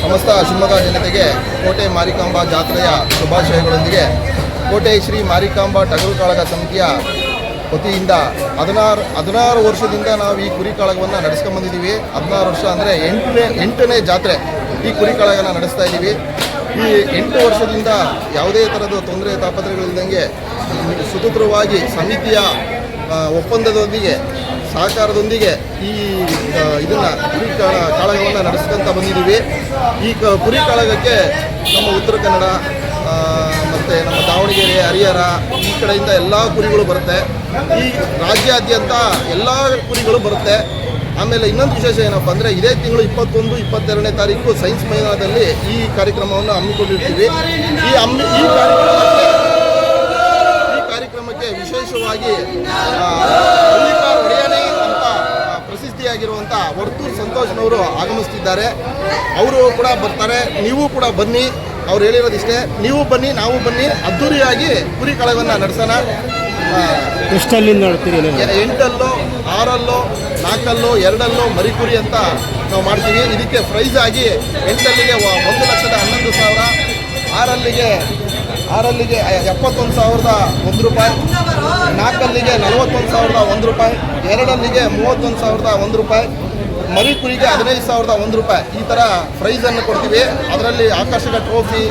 ಸಮಸ್ತ ಶಿವಮೊಗ್ಗ ಜನತೆಗೆ ಕೋಟೆ ಮಾರಿಕಾಂಬಾ ಜಾತ್ರೆಯ ಶುಭಾಶಯಗಳೊಂದಿಗೆ ಕೋಟೆ ಶ್ರೀ ಮಾರಿಕಾಂಬಾ ಟಗರು ಕಾಳಗ ಸಮಿತಿಯ ವತಿಯಿಂದ ಹದಿನಾರು ಹದಿನಾರು ವರ್ಷದಿಂದ ನಾವು ಈ ಕುರಿ ಕಾಳಗವನ್ನು ನಡೆಸ್ಕೊಂಬಂದಿದ್ದೀವಿ ಹದಿನಾರು ವರ್ಷ ಅಂದರೆ ಎಂಟನೇ ಎಂಟನೇ ಜಾತ್ರೆ ಈ ಕುರಿ ಕಾಳಗನ ನಡೆಸ್ತಾ ಇದ್ದೀವಿ. ಈ ಎಂಟು ವರ್ಷದಿಂದ ಯಾವುದೇ ಥರದ ತೊಂದರೆ ತಾಪತ್ರೆಗಳಿಲ್ಲದಂಗೆ ಸುಸೂತ್ರವಾಗಿ ಸಮಿತಿಯ ಒಪ್ಪಂದದೊಂದಿಗೆ, ಸಹಕಾರದೊಂದಿಗೆ ಈ ಇದನ್ನು ಕುರಿ ಕಾಳ, ಕಾಳಗವನ್ನು ನಡೆಸ್ಕೊಂತ ಬಂದಿದ್ದೀವಿ. ಈ ಕ, ಕುರಿ ಕಾಳಗಕ್ಕೆ ನಮ್ಮ ಉತ್ತರ ಕನ್ನಡ ಮತ್ತೆ ನಮ್ಮ ದಾವಣಗೆರೆ, ಹರಿಹರ, ಈ ಕಡೆಯಿಂದ ಎಲ್ಲ ಕುರಿಗಳು ಬರುತ್ತೆ. ಈ ರಾಜ್ಯಾದ್ಯಂತ ಎಲ್ಲ ಕುರಿಗಳು ಬರುತ್ತೆ. ಆಮೇಲೆ ಇನ್ನೊಂದು ವಿಶೇಷ ಏನಪ್ಪ ಅಂದರೆ ಇದೇ ತಿಂಗಳು ಇಪ್ಪತ್ತೊಂದು ಇಪ್ಪತ್ತೆರಡನೇ ತಾರೀಕು ಸೈನ್ಸ್ ಮೈದಾನದಲ್ಲಿ ಈ ಕಾರ್ಯಕ್ರಮವನ್ನು ಹಮ್ಮಿಕೊಂಡಿರ್ತೀವಿ. ಈ ಹಮ್ಮಿ ಈ ಕಾರ್ಯಕ್ರಮಕ್ಕೆ ಈ ಕಾರ್ಯಕ್ರಮಕ್ಕೆ ವಿಶೇಷವಾಗಿ ಒಡೆಯನೇ ಅಂತ ಪ್ರಸಿದ್ಧಿಯಾಗಿರುವಂಥ ವರ್ತೂರ್ ಸಂತೋಷ್ನವರು ಆಗಮಿಸ್ತಿದ್ದಾರೆ. ಅವರು ಕೂಡ ಬರ್ತಾರೆ. ನೀವು ಕೂಡ ಬನ್ನಿ. ಅವ್ರು ಹೇಳಿರೋದಿಷ್ಟೇ. ನೀವು ಬನ್ನಿ ನಾವು ಬನ್ನಿ. ಅದ್ದೂರಿಯಾಗಿ ಕುರಿ ಕಳಗವನ್ನು ನಡೆಸೋಣ. ಎಷ್ಟಲ್ಲಿ ನೋಡ್ತೀರಿ ಎಂಟಲ್ಲೋ ಆರಲ್ಲೋ ನಾಲ್ಕಲ್ಲೋ, ಎರಡಲ್ಲೋ ಮರಿಕುರಿ ಅಂತ ನಾವು ಮಾಡ್ತೀವಿ. ಇದಕ್ಕೆ ಪ್ರೈಸ್ ಆಗಿ ಎಂಟಲ್ಲಿಗೆ ಒಂದು ಲಕ್ಷದ ಹನ್ನೊಂದು ಸಾವಿರ, ಆರಲ್ಲಿಗೆ ಆರಲ್ಲಿಗೆ ಎಪ್ಪತ್ತೊಂದು ಸಾವಿರದ ಒಂದು ರೂಪಾಯಿ, ನಾಲ್ಕಲ್ಲಿಗೆ ನಲವತ್ತೊಂದು ಸಾವಿರದ ಒಂದು ರೂಪಾಯಿ, ಎರಡಲ್ಲಿಗೆ ಮೂವತ್ತೊಂದು ಸಾವಿರದ ಒಂದು ರೂಪಾಯಿ ಮರಿ ಕುರಿಗೆ ಹದಿನೈದು ಸಾವಿರದ ಒಂದು ರೂಪಾಯಿ. ಈ ಥರ ಪ್ರೈಸನ್ನು ಕೊಡ್ತೀವಿ. ಅದರಲ್ಲಿ ಆಕರ್ಷಕ ಟ್ರೋಫಿ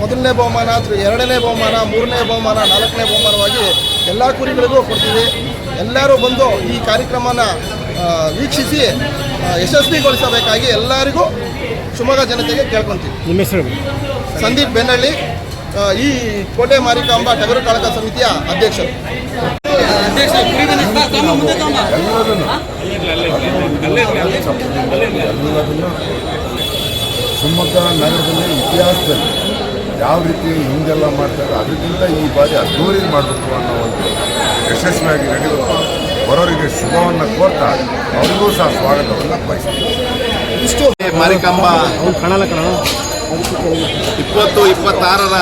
ಮೊದಲನೇ ಬಹುಮಾನ ಎರಡನೇ ಬಹುಮಾನ, ಮೂರನೇ ಬಹುಮಾನ, ನಾಲ್ಕನೇ ಬಹುಮಾನವಾಗಿ ಎಲ್ಲ ಕುರಿಗಳಿಗೂ ಕೊಡ್ತೀವಿ. ಎಲ್ಲರೂ ಬಂದು ಈ ಕಾರ್ಯಕ್ರಮನ ವೀಕ್ಷಿಸಿ ಯಶಸ್ವಿಗೊಳಿಸಬೇಕಾಗಿ ಎಲ್ಲರಿಗೂ ಶಿವಮೊಗ್ಗ ಜನತೆಗೆ ಕೇಳ್ಕೊಂತೀವಿ. ನಿಮ್ಮ ಹೆಸರು? ಸಂದೀಪ್ ಬೆನ್ನಳ್ಳಿ ಈ ಕೋಟೆ ಮಾರಿಕಾಂಬ ಟಗರು ಕಾಳಕ ಸಮಿತಿಯ ಅಧ್ಯಕ್ಷರು. ಶಿವಮೊಗ್ಗ ನಗರದಲ್ಲಿ ಇತಿಹಾಸದಲ್ಲಿ ಯಾವ ರೀತಿ ಹಿಂದೆಲ್ಲ ಮಾಡ್ತಾರೆ ಅದಕ್ಕಿಂತ ಈ ಬಾರಿ ಅದ್ದೂರಿ ಮಾಡಬೇಕು ಅನ್ನೋ ಒಂದು ಯಶಸ್ವಿಯಾಗಿ ನಡೆಯುವ ಬರೋರಿಗೆ ಶುಭವನ್ನು ಕೋರ್ತಾ ಅವರಿಗೂ ಸಹ ಸ್ವಾಗತವನ್ನು ಬಯಸ್ತೀವಿ ಮಾರಿಕಾಂಬ, ಇಪ್ಪತ್ತು, ಇಪ್ಪತ್ತಾರರ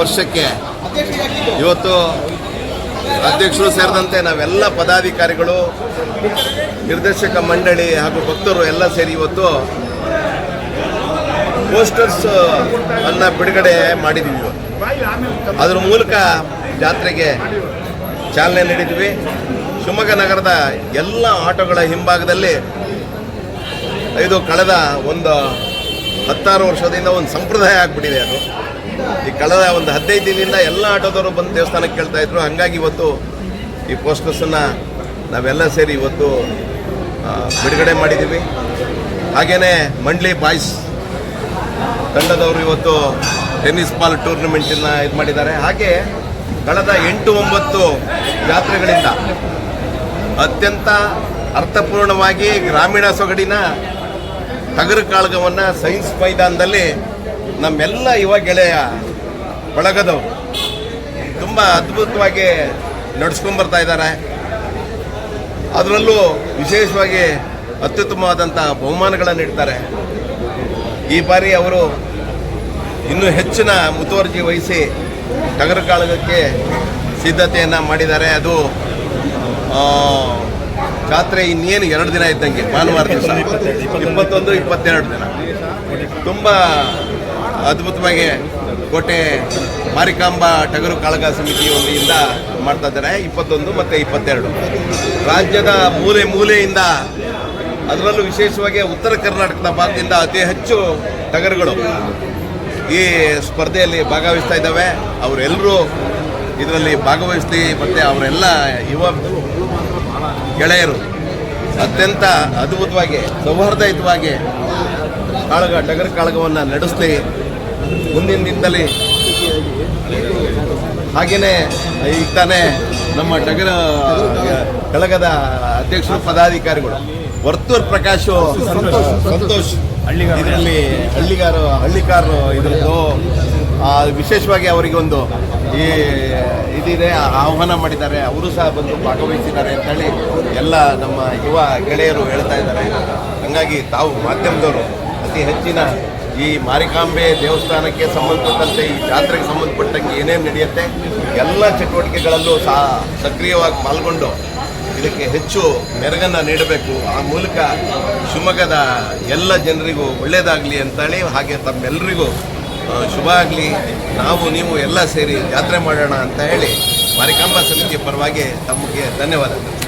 ವರ್ಷಕ್ಕೆ ಇವತ್ತು ಅಧ್ಯಕ್ಷರು ಸೇರಿದಂತೆ ನಾವೆಲ್ಲ ಪದಾಧಿಕಾರಿಗಳು, ನಿರ್ದೇಶಕ ಮಂಡಳಿ ಹಾಗೂ ಭಕ್ತರು ಎಲ್ಲ ಸೇರಿ ಇವತ್ತು ಪೋಸ್ಟರ್ಸ್ ಅನ್ನ ಬಿಡುಗಡೆ ಮಾಡಿದ್ದೀವಿ ಇವತ್ತು. ಅದ್ರ ಮೂಲಕ ಜಾತ್ರೆಗೆ ಚಾಲನೆ ನೀಡಿದ್ವಿ. ಶಿವಮೊಗ್ಗ ನಗರದ ಎಲ್ಲ ಆಟೋಗಳ ಹಿಂಭಾಗದಲ್ಲಿ ಇದು ಕಳೆದ ಒಂದು ಹತ್ತಾರು ವರ್ಷದಿಂದ ಒಂದು ಸಂಪ್ರದಾಯ ಆಗಿಬಿಟ್ಟಿದೆ ಅದು. ಈ ಕಳೆದ ಒಂದು ಹದಿನೈದು ದಿನದಿಂದ ಎಲ್ಲ ಆಟೋದವರು ಬಂದು ದೇವಸ್ಥಾನಕ್ಕೆ ಕೇಳ್ತಾ ಇದ್ರು. ಹಂಗಾಗಿ ಇವತ್ತು ಈ ಪೋಸ್ಟರ್ಸನ್ನು ನಾವೆಲ್ಲ ಸೇರಿ ಇವತ್ತು ಬಿಡುಗಡೆ ಮಾಡಿದ್ದೀವಿ. ಹಾಗೆಯೇ ಮಂಡ್ಲಿ ಬಾಯ್ಸ್ ತಂಡದವರು ಇವತ್ತು ಟೆನ್ನಿಸ್ ಬಾಲ್ ಟೂರ್ನಮೆಂಟನ್ನು ಇದು ಮಾಡಿದ್ದಾರೆ. ಹಾಗೆ ಕಳೆದ ಎಂಟು ಒಂಬತ್ತು ಜಾತ್ರೆಗಳಿಂದ ಅತ್ಯಂತ ಅರ್ಥಪೂರ್ಣವಾಗಿ ಗ್ರಾಮೀಣ ಸೊಗಡಿನ ಟಗರು ಕಾಳಗವನ್ನು ಸೈನ್ಸ್ ಮೈದಾನದಲ್ಲಿ ನಮ್ಮೆಲ್ಲ ಯುವ ಗೆಳೆಯ ಬಳಗದವರು ತುಂಬ ಅದ್ಭುತವಾಗಿ ನಡ್ಸ್ಕೊಂಬರ್ತಾ ಇದ್ದಾರೆ. ಅದರಲ್ಲೂ ವಿಶೇಷವಾಗಿ ಅತ್ಯುತ್ತಮವಾದಂಥ ಬಹುಮಾನಗಳನ್ನು ನೀಡ್ತಾರೆ. ಈ ಬಾರಿ ಅವರು ಇನ್ನೂ ಹೆಚ್ಚಿನ ಮುತುವರ್ಜಿ ವಹಿಸಿ ಟಗರು ಕಾಳಗಕ್ಕೆ ಸಿದ್ಧತೆಯನ್ನು ಮಾಡಿದ್ದಾರೆ. ಅದು ಜಾತ್ರೆ ಇನ್ನೇನು ಎರಡು ದಿನ ಇದ್ದಂಗೆ, ಭಾನುವಾರ ದಿವಸ. ಇಪ್ಪತ್ತೊಂದು, ಇಪ್ಪತ್ತೆರಡು ದಿನ. ತುಂಬ ಅದ್ಭುತವಾಗಿ ಕೋಟೆ ಮಾರಿಕಾಂಬ ಟಗರು ಕಾಳಗ ಸಮಿತಿ ಒಂದಿಯಿಂದ ಮಾಡ್ತಾ ಇದ್ದಾರೆ. ಇಪ್ಪತ್ತೊಂದು ಮತ್ತು ಇಪ್ಪತ್ತೆರಡು. ರಾಜ್ಯದ ಮೂಲೆ ಮೂಲೆಯಿಂದ, ಅದರಲ್ಲೂ ವಿಶೇಷವಾಗಿ ಉತ್ತರ ಕರ್ನಾಟಕದ ಭಾಗದಿಂದ ಅತಿ ಹೆಚ್ಚು ಟಗರುಗಳು ಈ ಸ್ಪರ್ಧೆಯಲ್ಲಿ ಭಾಗವಹಿಸ್ತಾ ಇದ್ದಾವೆ. ಅವರೆಲ್ಲರೂ ಇದರಲ್ಲಿ ಭಾಗವಹಿಸಿ ಮತ್ತು ಅವರೆಲ್ಲ ಯುವ ಗೆಳೆಯರು ಅತ್ಯಂತ ಅದ್ಭುತವಾಗಿ ಸೌಹಾರ್ದಯುತವಾಗಿ ಕಾಳಗ ಡಗರ ಕಾಳಗವನ್ನು ನಡೆಸಲಿ. ಮುಂದಿನ ದಿನದಲ್ಲಿ ಹಾಗೆಯೇ ಈಗ ತಾನೇ ನಮ್ಮ ಟಗರ ಕಳಗದ ಅಧ್ಯಕ್ಷರು ಪದಾಧಿಕಾರಿಗಳು ವರ್ತೂರ್ ಪ್ರಕಾಶ್ ಸಂತೋಷ್ ಇದರಲ್ಲಿ ಹಳ್ಳಿಗಾರ ಹಳ್ಳಿಕಾರರು ಇದರದ್ದು. ವಿಶೇಷವಾಗಿ ಅವರಿಗೆ ಒಂದು ಈ ಇದಿದೆ ಆಹ್ವಾನ ಮಾಡಿದ್ದಾರೆ. ಅವರು ಸಹ ಬಂದು ಭಾಗವಹಿಸಿದ್ದಾರೆ ಅಂತೇಳಿ ಎಲ್ಲ ನಮ್ಮ ಯುವ ಗೆಳೆಯರು ಹೇಳ್ತಾ ಇದ್ದಾರೆ. ಹಾಗಾಗಿ ತಾವು ಮಾಧ್ಯಮದವರು ಅತಿ ಹೆಚ್ಚಿನ ಈ ಮಾರಿಕಾಂಬೆ ದೇವಸ್ಥಾನಕ್ಕೆ ಸಂಬಂಧಪಟ್ಟಂತೆ, ಈ ಜಾತ್ರೆಗೆ ಸಂಬಂಧಪಟ್ಟಂಗೆ ಏನೇನು ನಡೆಯುತ್ತೆ, ಎಲ್ಲ ಚಟುವಟಿಕೆಗಳಲ್ಲೂ ಸಹ ಸಕ್ರಿಯವಾಗಿ ಪಾಲ್ಗೊಂಡು ಇದಕ್ಕೆ ಹೆಚ್ಚು ಮೆರಗನ್ನು ನೀಡಬೇಕು. ಆ ಮೂಲಕ ಶಿವಮೊಗ್ಗದ ಎಲ್ಲ ಜನರಿಗೂ ಒಳ್ಳೆಯದಾಗಲಿ ಅಂತೇಳಿ ಹಾಗೆ ತಮ್ಮೆಲ್ಲರಿಗೂ ಶುಭ ಆಗಲಿ. ನಾವು, ನೀವು ಎಲ್ಲ ಸೇರಿ ಜಾತ್ರೆ ಮಾಡೋಣ ಅಂತ ಹೇಳಿ ಮಾರಿಕಾಂಬಾ ಸಮಿತಿಯ ಪರವಾಗಿ ತಮಗೆ ಧನ್ಯವಾದಗಳು.